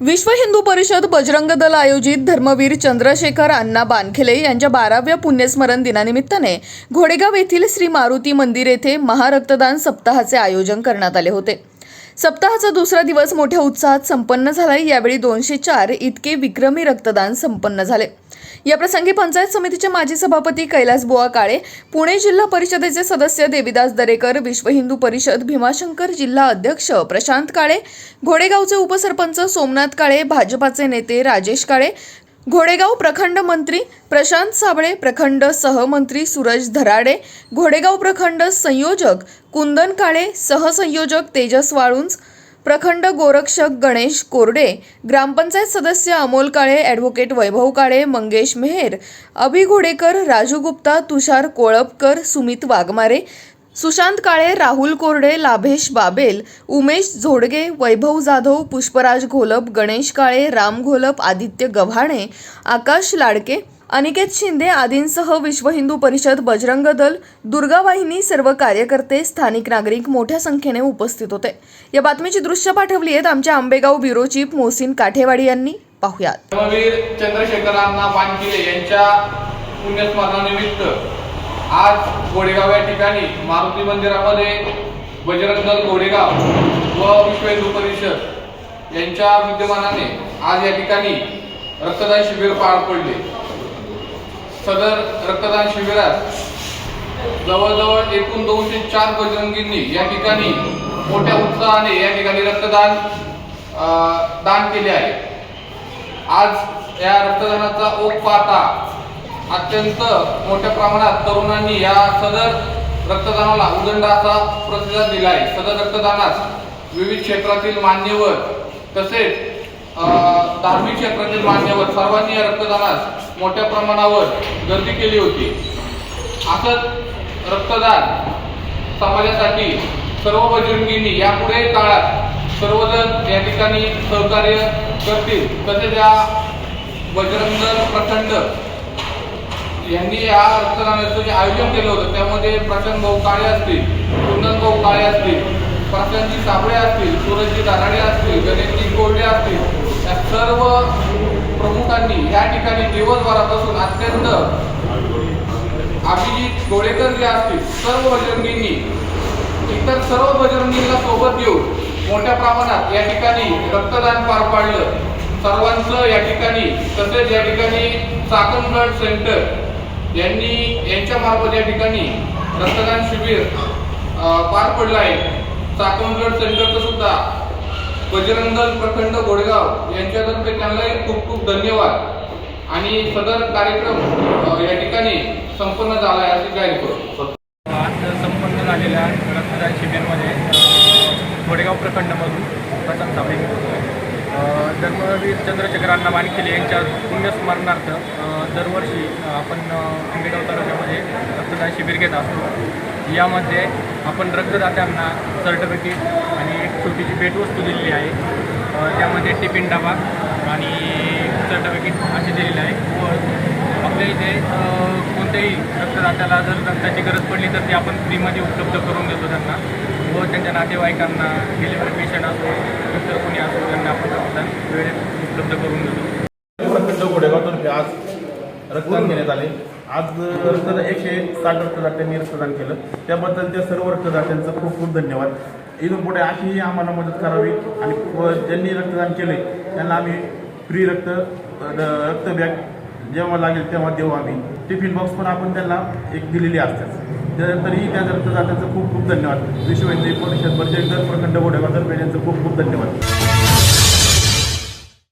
विश्व हिंदू परिषद बजरंग दल आयोजित धर्मवीर चंद्रशेखर अण्णा बानखेले यांच्या बाराव्या पुण्यस्मरण दिनानिमित्ताने घोडेगाव येथील श्री मारुती मंदिर येथे महारक्तदान सप्ताहाचे आयोजन करण्यात आले होते. सप्ताहाचा दुसरा दिवस मोठ्या उत्साहात संपन्न झाला यावेळी दोनशे चार इतके विक्रमी रक्तदान संपन्न झाले. याप्रसंगी पंचायत समितीचे माजी सभापती कैलास बुवा काळे पुणे जिल्हा परिषदेचे सदस्य देविदास दरेकर विश्व हिंदू परिषद भीमाशंकर जिल्हा अध्यक्ष प्रशांत काळे घोडेगावचे उपसरपंच सोमनाथ काळे भाजपाचे नेते राजेश काळे घोडेगाव प्रखंड मंत्री प्रशांत साबळे प्रखंड सहमंत्री सूरज धराडे घोडेगाव प्रखंड संयोजक कुंदन काळे सहसंयोजक तेजस वाळुंज प्रखंड गोरक्षक गणेश कोरडे ग्रामपंचायत सदस्य अमोल काळे ॲडव्होकेट वैभव काळे मंगेश मेहेर अभि घोडेकर राजू गुप्ता तुषार कोळपकर सुमित वाघमारे सुशांत काळे राहुल कोरडे लाभेश बाबेल उमेश झोडगे वैभव जाधव पुष्पराज घोलप गणेश काळे राम घोलप आदित्य गव्हाणे आकाश लाडके अनिकेत शिंदे आदींसह विश्व हिंदू परिषद बजरंग दल दुर्गा वाहिनी सर्व कार्यकर्ते स्थानिक नागरिक मोठ्या संख्येने उपस्थित होते. या बातमीची दृश्य पाठवली आहेत आमच्या आंबेगाव ब्युरो चीफ मोहसिन काठेवाडी यांनी. पाहुयात. धर्मवीर चंद्रशेखरांना बानकिले यांच्या पुण्यस्मरणानिमित्त आज गोडेगाव या ठिकाणी मारुती मंदिरामध्ये बजरंग दल गोडेगाव व विश्व हिंदू परिषद यांच्या विद्यमानाने आज या ठिकाणी रक्तदान शिबिर पार पडले. सदर रक्तदान शिबिरात जवळजवळ एकूण दोनशे चार बजरंगींनी या ठिकाणी मोठ्या उत्साहाने या ठिकाणी रक्तदान दान केले आहे. आज या रक्तदानाचा ओघ पाहता अत्यंत मोठ्या प्रमाणात तरुणांनी या सदर रक्तदानाला उदंडाचा प्रतिसाद दिला आहे. सदर रक्तदानास विविध क्षेत्रातील मान्यवर तसेच धार्मिक क्षेत्रातील मान्यवर सर्वांनी या रक्तदानास मोठ्या प्रमाणावर गर्दी केली होती. असंच रक्तदान समाजासाठी सर्व बजरंगींनी यापुढे काळात सर्वजण या ठिकाणी सहकार्य करतील. तसेच या बजरंग प्रखंड यांनी या रक्तदानाचं जे आयोजन केलं होतं त्यामध्ये प्रचंड भाऊ काळे असतील कुंदन भाऊ काळे असतील प्रशांतजी साबळे असतील सूरजजी दाराडे असतील गणेशजी कोरडे असतील या सर्व प्रमुखांनी या ठिकाणी दिवसभरापासून अत्यंत अभिजित गोळेकर जे असतील सर्व बजरंगींनी इतर सर्व बजरंगींना सोबत घेऊन मोठ्या प्रमाणात या ठिकाणी रक्तदान पार पाडलं. सर्वांचं या ठिकाणी तसेच या ठिकाणी चाकण ब्लड सेंटर यांनी यांच्या मार्फत या ठिकाणी रक्तदान शिबिर पार पडलं आहे. चाकण ब्लड सेंटरचं सुद्धा बजरंग दल प्रखंड गोडगाव यांच्यातर्फे त्यांनाही खूप खूप धन्यवाद. आणि सदर कार्यक्रम या ठिकाणी संपन्न झाला आहे असे जाहीर करतो आज संपन्न झालेल्या रक्तदान शिबिरमध्ये गोडेगाव प्रखंडमधून प्रशांत सावळे धर्मवीर चंद्रशेखर अण्णा मानखेले यांच्या पुण्यस्मरणार्थ दरवर्षी आपण अ, आंबेगाव तालुक्यामध्ये रक्तदान शिबिर घेत असतो. यामध्ये आपण रक्तदात्यांना सर्टिफिकेट आणि एक छोटीशी भेटवस्तू दिलेली आहे. त्यामध्ये टिफिन डबा आणि सर्टिफिकेट असे दिलेले आहे. व आपल्या इथे कोणत्याही रक्तदात्याला जर रक्ताची गरज पडली तर ती आपण फ्रीमध्ये उपलब्ध करून देतो त्यांना. व त्यांच्या नातेवाईकांना डिलिव्हरी पेशंट असो इतर कोणी असो त्यांना वेळेत उपलब्ध करून देतो. प्रखंड घोडेगावतर्फे आज रक्तदान घेण्यात आले. आज रक्तदान एकशे साठ रक्तदात्यांनी रक्तदान केलं. त्याबद्दल त्या सर्व रक्तदात्यांचं खूप खूप धन्यवाद. इथून पुढे अशीही आम्हाला मदत करावी आणि ज्यांनी रक्तदान केले त्यांना आम्ही फ्री रक्त रक्त बॅग जेव्हा लागेल तेव्हा देऊ आम्ही. टिफिन बॉक्स पण आपण त्यांना एक दिलेली असतेच तर- तरीही त्या रक्तदात्यांचं खूप खूप धन्यवाद. विश्व हिंदी परिषद बर्जेंदर प्रखंड घोडेगावतर्फे यांचं खूप खूप धन्यवाद.